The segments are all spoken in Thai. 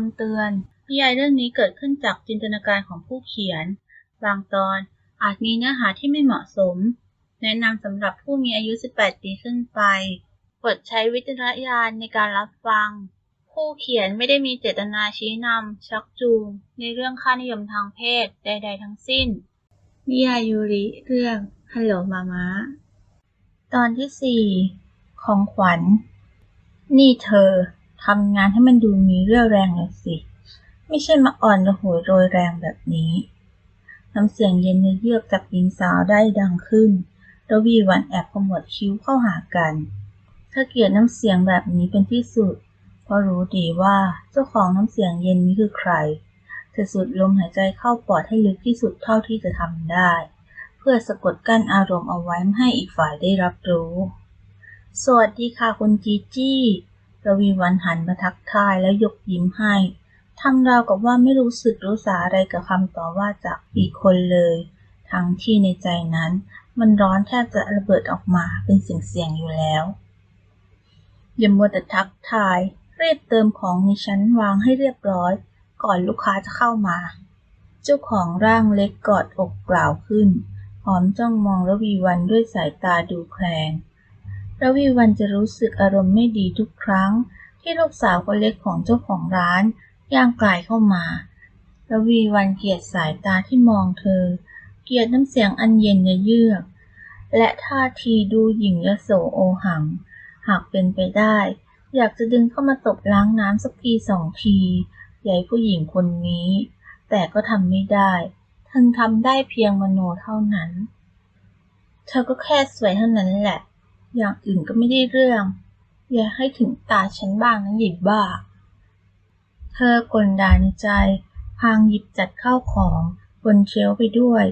ำเตือน นิยายเรื่องนี้เกิดขึ้นจากจินตนาการของผู้เขียน บางตอนอาจมีเนื้อหาที่ไม่เหมาะสม แนะนำสำหรับผู้มีอายุ 18 ปีขึ้นไปโปรดใช้วิจารณญาณในการรับฟัง ผู้เขียนไม่ได้มีเจตนาชี้นำชักจูง ในเรื่องค่านิยมทางเพศใด ๆ ทั้งสิ้น นิยายยูริเรื่องฮัลโหลมาม้าตอนที่สี่ของขวัญ นี่เธอ ทำงานให้มันดูมีเรี่ยวแรงหน่อยสิ ไม่ใช่มาอ่อนระหวยโรยแรงแบบนี้น้ำเสียงเย็นเยือกจากหญิงสาวได้ดังขึ้นระวีวันแอบขมวดคิ้วเข้าหากัน เธอเกลียดน้ำเสียงแบบนี้เป็นที่สุด เพราะรู้ดีว่าเจ้าของน้ำเสียงเย็นนี้คือใคร เธอสูดลมหายใจเข้าปอดให้ลึกที่สุดเท่าที่จะทำได้ เพื่อสะกดกั้นอารมณ์เอาไว้ไม่ให้อีกฝ่ายได้รับรู้ สวัสดีค่ะคุณจีจี้ ระวีวันหันมาทักทายแล้วยกยิ้มให้ทำราวกับว่าไม่รู้สึกรู้สาอะไรกับคำต่อว่าจากอีกคนเลย ทั้งที่ในใจนั้น มันร้อนแทบจะระเบิดออกมาเป็นเสียงๆอยู่แล้ว อย่ามัวแต่ทักทายรีบเติมของในชั้นวางให้เรียบร้อย ก่อนลูกค้าจะเข้ามา เจ้าของร่างเล็กกอดอกกล่าวขึ้นพร้อมจ้องมองระวีวันด้วยสายตาดูแคลง ระวีวันจะรู้สึกอารมณ์ไม่ดีทุกครั้ง ที่ลูกสาวคนเล็กของเจ้าของร้านย่างกลายเข้ามา ระวีวันเกลียดสายตาที่มองเธอ เกลียดน้ำเสียงอันเย็นเยือก และท่าทีดูหยิ่งยโสโอหัง หากเป็นไปได้ อยากจะดึงเข้ามาตบล้างน้ำสักทีสองทีใหญ่ผู้หญิงคนนี้ แต่ก็ทำไม่ได้ทั้งทำได้เพียงมโนเท่านั้น เธอก็แค่สวยเท่านั้นแหละ อย่างอื่นก็ไม่ได้เรื่อง อย่าให้ถึงตาฉันบ้างนะหยิบบ้า เธอกลดาในใจ พางหยิบจัดข้าวของบนเชลไปด้วย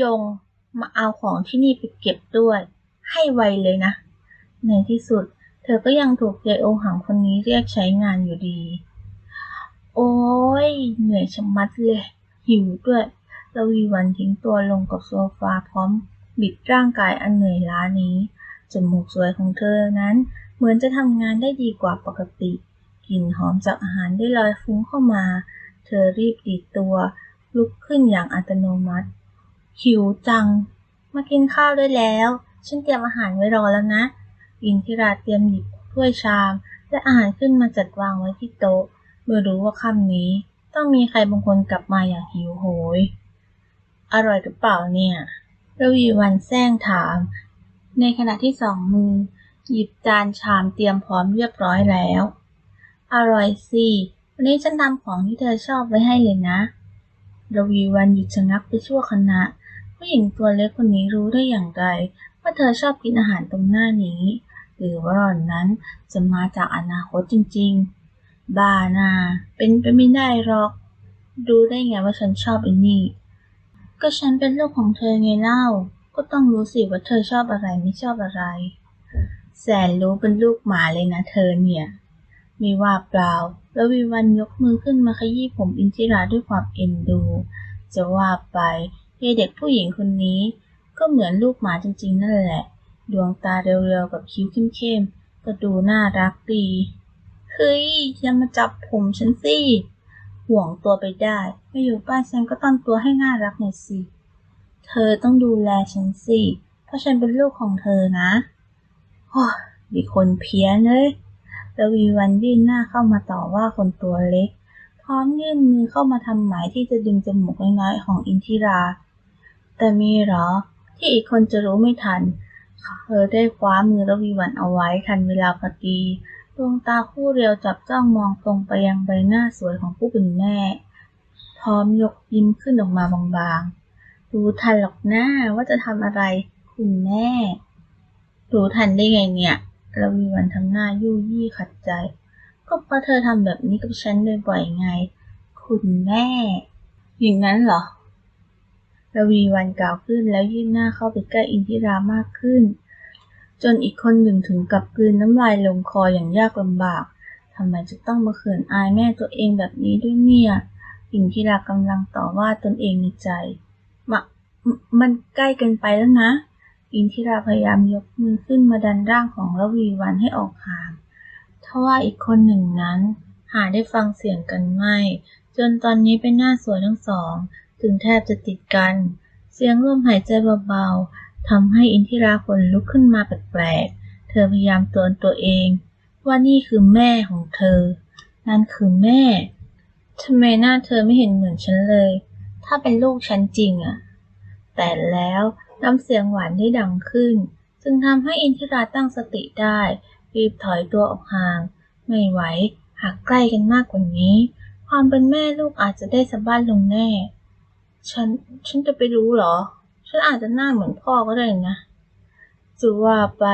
ยงมาเอาของที่นี่ไปเก็บด้วย ให้ไวเลยนะ ในที่สุด เธอก็ยังถูกยายโอหังคนนี้เรียกใช้งานอยู่ดี โอ้ยเหนื่อยชะมัดเลย หิวด้วยระวีวันทิ้งตัวลงกับโซฟาพร้อมบิดร่างกายอันเหนื่อยล้านี้ จมูกสวยของเธอนั้น เหมือนจะทำงานได้ดีกว่าปกติ กลิ่นหอมจากอาหารได้ลอยฟุ้งเข้ามา เธอรีบดีดตัว ลุกขึ้นอย่างอัตโนมัติ หิวจัง มากินข้าวได้แล้ว ฉันเตรียมอาหารไว้รอแล้วนะอินทิราเตรียมหยิบถ้วยชาม และอาหารขึ้นมาจัดวางไว้ที่โต๊ะเมื่อรู้ว่าค่ำนี้ ต้องมีใครบางคนกลับมาอย่างหิวโหย อร่อยหรือเปล่าเนี่ยระวีวันแซงถาม ในขณะที่สองมือ หยิบจานชามเตรียมพร้อมเรียบร้อยแล้ว อร่อยสิ วันนี้ฉันทำของที่เธอชอบไว้ให้เลยนะระวีวันหยุดชะงักไปชั่วขณะ ผู้หญิงตัวเล็กคนนี้รู้ได้อย่างไร ว่าเธอชอบกินอาหารตรงหน้านี้ หรือว่าหล่อนนั้นจะมาจากอนาคตจริงๆ บ้านา เป็นไปไม่ได้หรอก ดูได้ไงว่าฉันชอบอันนี้ก็ฉันเป็นลูกของเธอไงเล่า ก็ต้องรู้สิว่าเธอชอบอะไรไม่ชอบอะไร แสนรู้เป็นลูกหมาเลยนะเธอเนี่ย มีว่าเปล่า แล้ววิวันยกมือขึ้นมาขยี้ผมอินทิราด้วยความเอ็นดู จะว่าไปยายเด็กผู้หญิงคนนี้ ก็เหมือนลูกหมาจริงๆนั่นแหละ ดวงตาเรียวๆกับคิ้วเข้มๆ ก็ดูน่ารักดี เฮ้ยอย่ามาจับผมฉันสิ ห่วงตัวไปได้มาอยู่บ้านฉันก็ต้องตัวให้น่ารักหน่อยสิ เธอต้องดูแลฉันสิ เพราะฉันเป็นลูกของเธอนะโอ้มีคนเพี้ยนเลยระวีวันยื่นหน้าเข้ามาต่อว่าคนตัวเล็ก พร้อมยื่นมือเข้ามาทำหมายที่จะดึงจมูกน้อยๆของอินทิรา แต่มีหรอ ที่อีกคนจะรู้ไม่ทัน เธอได้คว้ามือระวีวันเอาไว้ทันเวลาพอดีดวงตาคู่เรียวจับจ้องมองตรงไปยังใบหน้าสวยของผู้เป็นแม่ พร้อมยกยิ้มขึ้นออกมาบางๆ รู้ทันหรอกหน้าว่าจะทำอะไร คุณแม่ รู้ทันได้ไงเนี่ยระวีวันทำหน้ายู่ยี่ขัดใจ ก็เพราะเธอทำแบบนี้กับฉันบ่อยๆไง คุณแม่ อย่างนั้นเหรอระวีวันกล่าวขึ้นแล้วยื่นหน้าเข้าไปใกล้อินทิรามากขึ้น จนอีกคนหนึ่งถึงกับกลืนน้ำลายลงคออย่างยากลำบากทำไมจะต้องมาเขินอายแม่ตัวเองแบบนี้ด้วยเนี่ย อินทิรากำลังต่อว่าตนเองในใจ มะมมันใกล้เกินไปแล้วนะ อินทิราพยายามยกมือขึ้นมาดันร่างของระวีวันให้ออกห่างทว่าอีกคนหนึ่งนั้น หาได้ฟังเสียงกันไม่ จนตอนนี้เป็นหน้าสวยทั้งสอง ถึงแทบจะติดกัน เสียงลมหายใจเบาๆทำให้อินทิราขนลุกขึ้นมาแปลกๆ เธอพยายามเตือนตัวเอง ว่านี่คือแม่ของเธอ นั่นคือแม่ทำไมหน้าเธอไม่เห็นเหมือนฉันเลย ถ้าเป็นลูกฉันจริงอะแต่แล้วน้ำเสียงหวานได้ดังขึ้น จึงทำให้อินทิราตั้งสติได้ รีบถอยตัวออกห่าง ไม่ไหวหากใกล้กันมากกว่านี้ ความเป็นแม่ลูกอาจจะได้สะบั้นลงแน่ ฉัน ฉันจะไปรู้เหรอ ฉันอาจจะหน้าเหมือนพ่อก็ได้นะจะว่าไป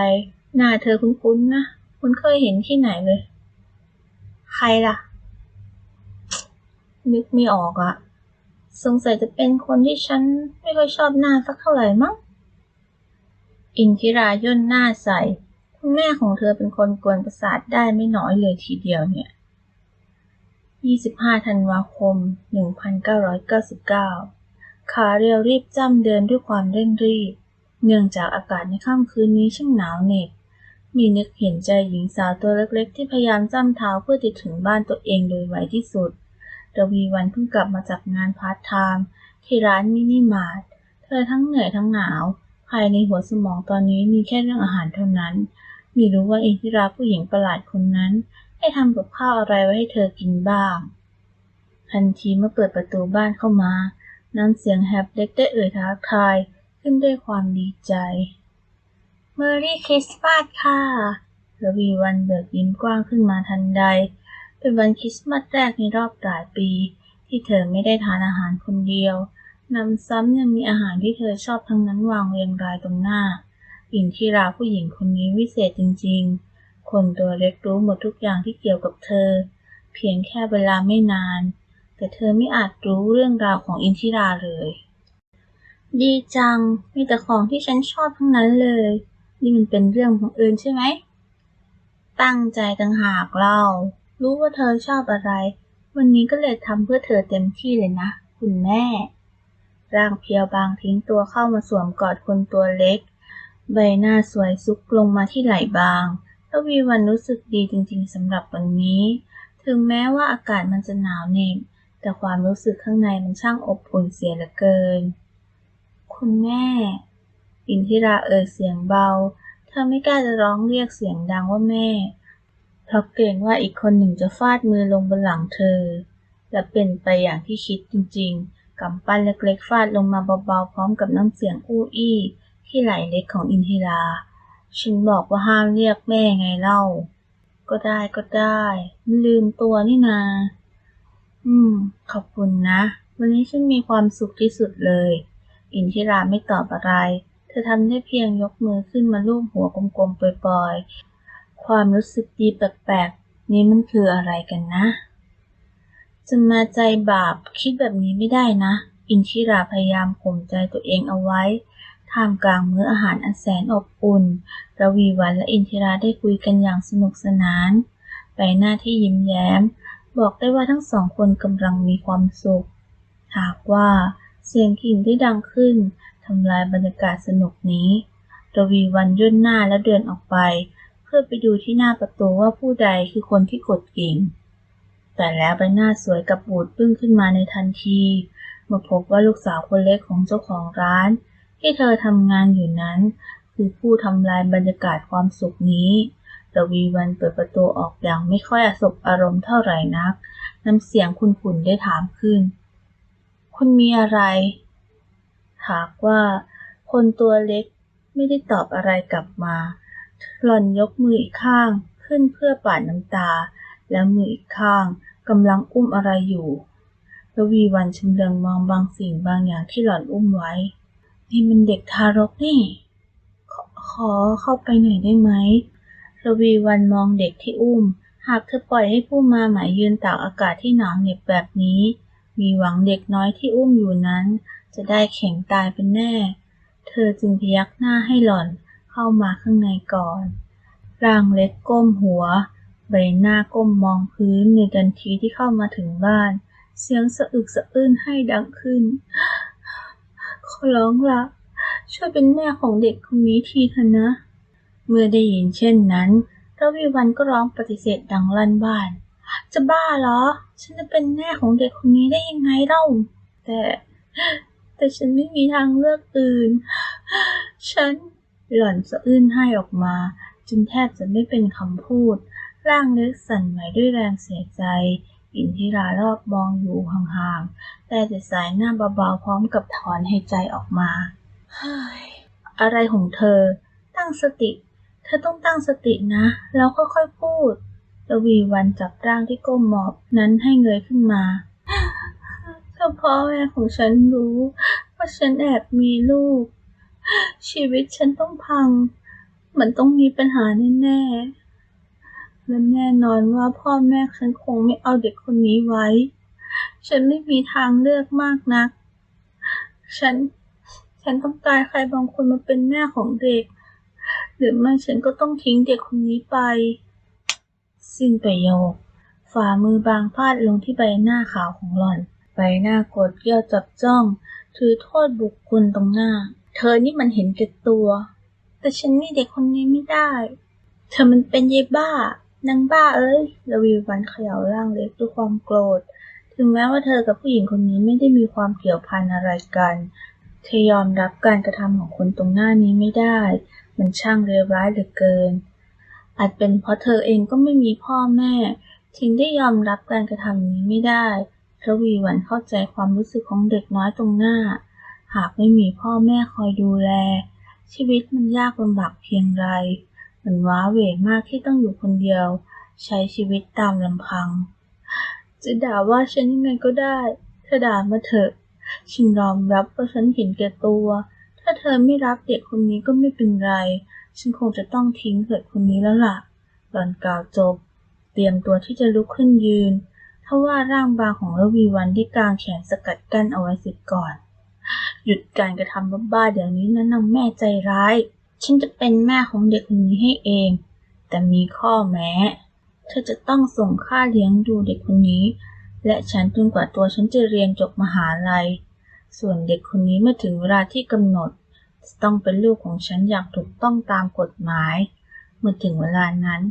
หน้าเธอคุ้นๆนะ คุณเคยเห็นที่ไหนเลย ใครล่ะ นึกไม่ออกอะ สงสัยจะเป็นคนที่ฉันไม่ค่อยชอบหน้าสักเท่าไหร่มั้ง อินทิราย่นหน้าใส่ คุณแม่ของเธอเป็นคนกวนประสาทได้ไม่น้อยเลยทีเดียวเนี่ย 25 ธันวาคม 1999 ขาเรียวรีบจ้ำเดินด้วยความเร่งรีบ เนื่องจากอากาศในค่ำคืนนี้ช่างหนาวเหน็บ มีนึกเห็นใจหญิงสาวตัวเล็กๆ ที่พยายามจ้ำเท้าเพื่อจะถึงบ้านตัวเองโดยไวที่สุด ระวีวันเพิ่งกลับมาจากงานพาร์ทไทม์ที่ร้านมินิมาร์ท เธอทั้งเหนื่อยทั้งหนาว ภายในหัวสมองตอนนี้มีแค่เรื่องอาหารเท่านั้น ไม่รู้ว่าอินทิราผู้หญิงประหลาดคนนั้นได้ทำกับข้าวอะไรไว้ให้เธอกินบ้าง ทันทีเมื่อเปิดประตูบ้านเข้ามา น้ำเสียงแฮปเล็กได้เอ่ยทักทายขึ้นด้วยความดีใจ เมอรี่คริสต์มาสค่ะระวีวันเบิกยิ้มกว้างขึ้นมาทันใด เป็นวันคริสต์มาสแรกในรอบหลายปี ที่เธอไม่ได้ทานอาหารคนเดียวนำซ้ำยังมีอาหารที่เธอชอบทั้งนั้นวางเรียงรายตรงหน้าอินทิราผู้หญิงคนนี้วิเศษจริงๆ คนตัวเล็กรู้หมดทุกอย่างที่เกี่ยวกับเธอ เพียงแค่เวลาไม่นาน แต่เธอไม่อาจรู้เรื่องราวของอินทิราเลย ดีจัง มีแต่ของที่ฉันชอบทั้งนั้นเลย นี่มันเป็นเรื่องของอื่นใช่ไหม ตั้งใจต่างหากเรา รู้ว่าเธอชอบอะไร วันนี้ก็เลยทำเพื่อเธอเต็มที่เลยนะ คุณแม่ ร่างเพียวบางทิ้งตัวเข้ามาสวมกอดคนตัวเล็ก ใบหน้าสวยซุกลงมาที่ไหล่บางระวีวันรู้สึกดีจริงๆสำหรับวันนี้ ถึงแม้ว่าอากาศมันจะหนาวเหน็บแต่ความรู้สึกข้างในมันช่างอบอุ่นเสียเหลือเกิน คุณแม่ อินทิราเอ่ยเสียงเบา เธอไม่กล้าจะร้องเรียกเสียงดังว่าแม่ เพราะเกรงว่าอีกคนหนึ่งจะฟาดมือลงบนหลังเธอ และเป็นไปอย่างที่คิดจริงๆ กำปั้นเล็กๆ ฟาดลงมาเบาๆ พร้อมกับน้ำเสียงอู้อี้ที่ไหลเล็กของอินทิรา ฉันบอกว่าห้ามเรียกแม่ไงเล่า ก็ได้ก็ได้ ลืมตัวนี่นา อืม ขอบคุณนะ วันนี้ฉันมีความสุขที่สุดเลย อินทิราไม่ตอบอะไร เธอทำได้เพียงยกมือขึ้นมาลูบหัวกลมๆปล่อยๆ ความรู้สึกดีแปลกๆ นี้มันคืออะไรกันนะ จะมาใจบาปคิดแบบนี้ไม่ได้นะ อินทิราพยายามข่มใจตัวเองเอาไว้ ท่ามกลางมื้ออาหารอันแสนอบอุ่น ระวีวันและอินทิราได้คุยกันอย่างสนุกสนาน ใบหน้าที่ยิ้มแย้ม บอกได้ว่าทั้งสองคนกำลังมีความสุข หากว่าเสียงกิ่งได้ดังขึ้นทำลายบรรยากาศสนุกนี้ระวีวันย่นหน้าแล้วเดินออกไป พื่อไปดูที่หน้าประตูว่าผู้ใดคือคนที่กดกิ่ง แต่แล้วใบหน้าสวยกับบูดปึ้งขึ้นมาในทันที เมื่อพบว่าลูกสาวคนเล็กของเจ้าของร้าน ที่เธอทำงานอยู่นั้น คือผู้ทำลายบรรยากาศความสุขนี้ระวีวันเปิดประตูออกอย่างไม่ค่อยอสบอารมณ์เท่าไหร่นัก น้ำเสียงคุณๆได้ถามขึ้น คุณมีอะไรหากว่า คนตัวเล็กไม่ได้ตอบอะไรกลับมา หล่อนยกมืออีกข้างขึ้นเพื่อปาดน้ำตา แล้วมืออีกข้างกำลังอุ้มอะไรอยู่ระวีวันชำเลืองมองบางสิ่งบางอย่างที่หล่อนอุ้มไว้ นี่มันเด็กทารกนี่ขอขอเข้าไปหน่อยได้ไหมระวีวันมองเด็กที่อุ้ม หากเธอปล่อยให้ผู้มาหมายยืนตากอากาศที่หนาวเหน็บแบบนี้ มีหวังเด็กน้อยที่อุ้มอยู่นั้น จะได้แข็งตายเป็นแน่ เธอจึงพยักหน้าให้หล่อน เข้ามาข้างในก่อนร่างเล็กก้มหัว ใบหน้าก้มมองพื้นในทันทีที่เข้ามาถึงบ้าน เสียงสะอึกสะอื้นให้ดังขึ้น ขอร้องละช่วยเป็นแม่ของเด็กคนนี้ทีเถอะนะ เมื่อได้ยินเช่นนั้นระวีวันก็ร้องปฏิเสธดังลั่นบ้าน จะบ้าเหรอ ฉันจะเป็นแม่ของเด็กคนนี้ได้ยังไงเล่า แต่ แต่ฉันไม่มีทางเลือกอื่น ฉัน หล่อนสะอื้นให้ออกมาจึงแทบจะไม่เป็นคำพูด ร่างเล็กสั่นไหวด้วยแรงเสียใจอินทิรารอบมองอยู่ห่างๆ แต่จะสายหน้าเบาๆ พร้อมกับถอนหายใจออกมา เฮ้ย อะไรของเธอ ตั้งสติ เธอต้องตั้งสตินะ แล้วค่อยๆพูดระวีวันจับร่างที่ก้มหมอบนั้นให้เงยขึ้นมาถ้าพ่อแม่ของฉันรู้ว่าฉันแอบมีลูก ชีวิตฉันต้องพัง มันต้องมีปัญหาแน่ๆ และแน่นอนว่าพ่อแม่ฉันคงไม่เอาเด็กคนนี้ไว้ ฉันไม่มีทางเลือกมากนัก ฉัน ฉันต้องการใครบางคนมาเป็นแม่ของเด็ก หรือไม่ฉันก็ต้องทิ้งเด็กคนนี้ไป สิ้นประโยค ฝ่ามือบางพาดลงที่ใบหน้าขาวของหล่อน ใบหน้ากดเกี้ยวจับจ้อง ถือโทษบุคคลตรงหน้า เธอนี่มันเห็นแก่ตัว แต่ฉันมีเด็กคนนี้ไม่ได้ เธอมันเป็นเยายบ้านางบ้าเอ้ยระวีวันเขย่าร่างเล็กด้วยความโกรธ ถึงแม้ว่าเธอกับผู้หญิงคนนี้ไม่ได้มีความเกี่ยวพันอะไรกัน เธอยอมรับการกระทำของคนตรงหน้านี้ไม่ได้ มันช่างเลวร้ายเหลือเกิน อาจเป็นเพราะเธอเองก็ไม่มีพ่อแม่ถึงได้ยอมรับการกระทำนี้ไม่ได้ระวีวันเข้าใจความรู้สึกของเด็กน้อยตรงหน้า หากไม่มีพ่อแม่คอยดูแล ชีวิตมันยากลำบากเพียงไร มันว้าเหวมากที่ต้องอยู่คนเดียว ใช้ชีวิตตามลำพัง จะด่าว่าฉันยังไงก็ได้เธอด่ามาเถอะ ฉันยอมรับว่าฉันเห็นแก่ตัว ถ้าเธอไม่รับเด็กคนนี้ก็ไม่เป็นไร ฉันคงจะต้องทิ้งเด็กคนนี้แล้วล่ะหล่อนกล่าวจบ เตรียมตัวที่จะลุกขึ้นยืนทว่าร่างบางของระวีวันได้กางแขนสกัดกั้นเอาไว้เสิก่อน หยุดการกระทำบ้าๆเดี๋ยวนี้นะนางแม่ใจร้าย ฉันจะเป็นแม่ของเด็กคนนี้ให้เอง แต่มีข้อแม้ เธอจะต้องส่งค่าเลี้ยงดูเด็กคนนี้ และฉันจนกว่าตัวฉันจะเรียนจบมหาลัย ส่วนเด็กคนนี้เมื่อถึงเวลาที่กำหนด จะต้องเป็นลูกของฉันอย่างถูกต้องตามกฎหมาย เมื่อถึงเวลานั้น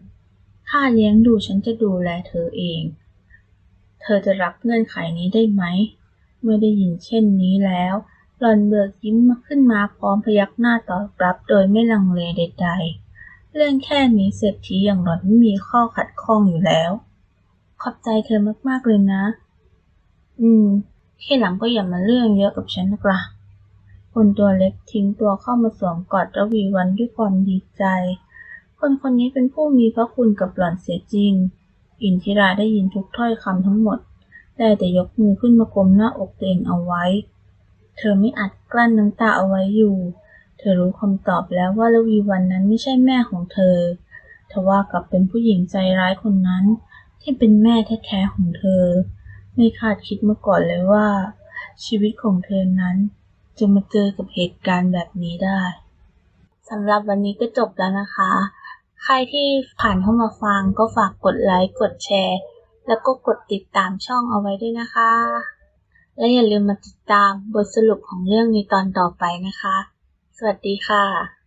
ค่าเลี้ยงดูฉันจะดูแลเธอเอง เธอจะรับเงื่อนไขนี้ได้ไหม เมื่อได้ยินเช่นนี้แล้ว หล่อนเบิกยิ้มมาขึ้นมาพร้อมพยักหน้าตอบรับโดยไม่ลังเลใดๆ เรื่องแค่นี้เศรษฐีอย่างหล่อนไม่มีข้อขัดข้องอยู่แล้ว ขอบใจเธอมากๆเลยนะ อืมแค่หลังก็อย่ามาเรื่องเยอะกับฉันนักละคนตัวเล็กทิ้งตัวเข้ามาสวมกอดระวีวันด้วยความดีใจ คนคนนี้เป็นผู้มีพระคุณกับหล่อนเสียจริง อินทิราได้ยินทุกถ้อยคำทั้งหมด ได้แต่ยกมือขึ้นมากลมหน้าอกตัวเองเอาไว้ เธอไม่อาจกลั้นน้ำตาเอาไว้อยู่ เธอรู้คำตอบแล้วว่าลวีวันนั้นไม่ใช่แม่ของเธอ ทว่ากลับเป็นผู้หญิงใจร้ายคนนั้น ที่เป็นแม่แท้ๆของเธอ ไม่คาดคิดมาก่อนเลยว่า ชีวิตของเธอนั้น จะมาเจอกับเหตุการณ์แบบนี้ได้สำหรับวันนี้ก็จบแล้วนะคะ ใครที่ผ่านเข้ามาฟังก็ฝากกดไลค์ กดแชร์ แล้วก็กดติดตามช่องเอาไว้ด้วยนะคะ และอย่าลืมมาติดตามบทสรุปของเรื่องในตอนต่อไปนะคะ สวัสดีค่ะ